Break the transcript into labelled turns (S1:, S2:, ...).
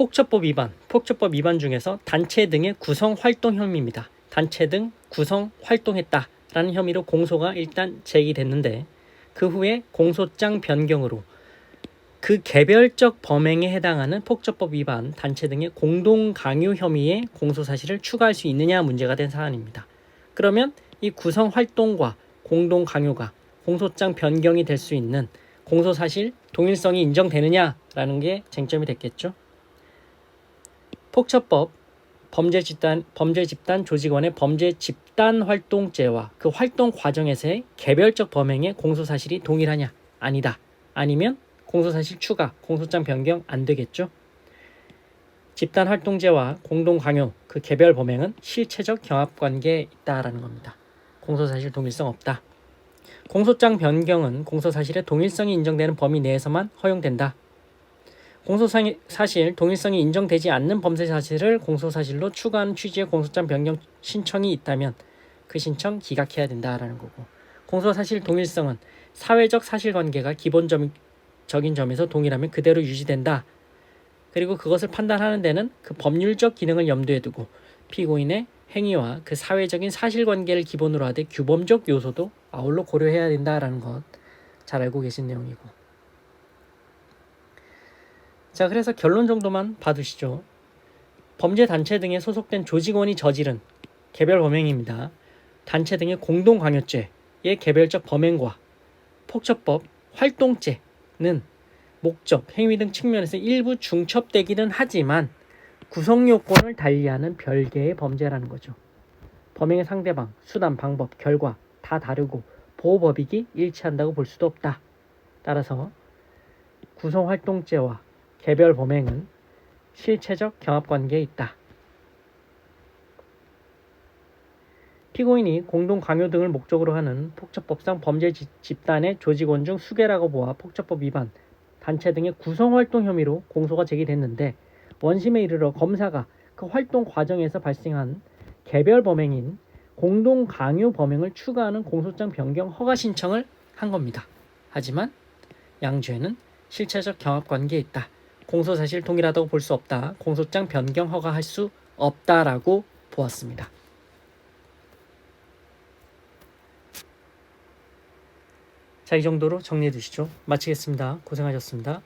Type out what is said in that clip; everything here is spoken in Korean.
S1: 폭처법 위반, 폭처법 위반 중에서 단체 등의 구성 활동 혐의입니다. 단체 등 구성 활동했다라는 혐의로 공소가 일단 제기됐는데 그 후에 공소장 변경으로 그 개별적 범행에 해당하는 폭처법 위반, 단체 등의 공동 강요 혐의에 공소 사실을 추가할 수 있느냐 문제가 된 사안입니다. 그러면 이 구성 활동과 공동 강요가 공소장 변경이 될 수 있는 공소 사실 동일성이 인정되느냐라는 게 쟁점이 됐겠죠. 폭처법 범죄 집단 범죄 집단 조직원의 범죄 집단 활동죄와 그 활동 과정에서의 개별적 범행의 공소 사실이 동일하냐? 아니다. 아니면 공소 사실 추가, 공소장 변경 안 되겠죠? 집단 활동죄와 공동 강요 그 개별 범행은 실체적 경합 관계에 있다라는 겁니다. 공소 사실 동일성 없다. 공소장 변경은 공소 사실의 동일성이 인정되는 범위 내에서만 허용된다. 공소 사실 동일성이 인정되지 않는 범죄 사실을 공소 사실로 추가하는 취지의 공소장 변경 신청이 있다면 그 신청 기각해야 된다라는 거고. 공소 사실 동일성은 사회적 사실관계가 기본적인 점에서 동일하면 그대로 유지된다. 그리고 그것을 판단하는 데는 그 법률적 기능을 염두에 두고 피고인의 행위와 그 사회적인 사실관계를 기본으로 하되 규범적 요소도 아울러 고려해야 된다라는 것 잘 알고 계신 내용이고. 자, 그래서 결론 정도만 봐두시죠. 범죄 단체 등에 소속된 조직원이 저지른 개별 범행입니다. 단체 등의 공동 강요죄의 개별적 범행과 폭처법 활동죄는 목적, 행위 등 측면에서 일부 중첩되기는 하지만 구성 요건을 달리하는 별개의 범죄라는 거죠. 범행의 상대방, 수단, 방법, 결과 다 다르고 보호법익이 일치한다고 볼 수도 없다. 따라서 구성 활동죄와 개별 범행은 실체적 경합 관계에 있다. 피고인이 공동 강요 등을 목적으로 하는 폭처법상 범죄 지- 집단의 조직원 중 수개라고 보아 폭처법 위반, 단체 등의 구성 활동 혐의로 공소가 제기됐는데 원심에 이르러 검사가 그 활동 과정에서 발생한 개별 범행인 공동 강요 범행을 추가하는 공소장 변경 허가 신청을 한 겁니다. 하지만 양주에는 실체적 경합 관계에 있다. 공소 사실 동일하다고 볼 수 없다. 공소장 변경 허가할 수 없다라고 보았습니다. 자, 이 정도로 정리해 두시죠. 마치겠습니다. 고생하셨습니다.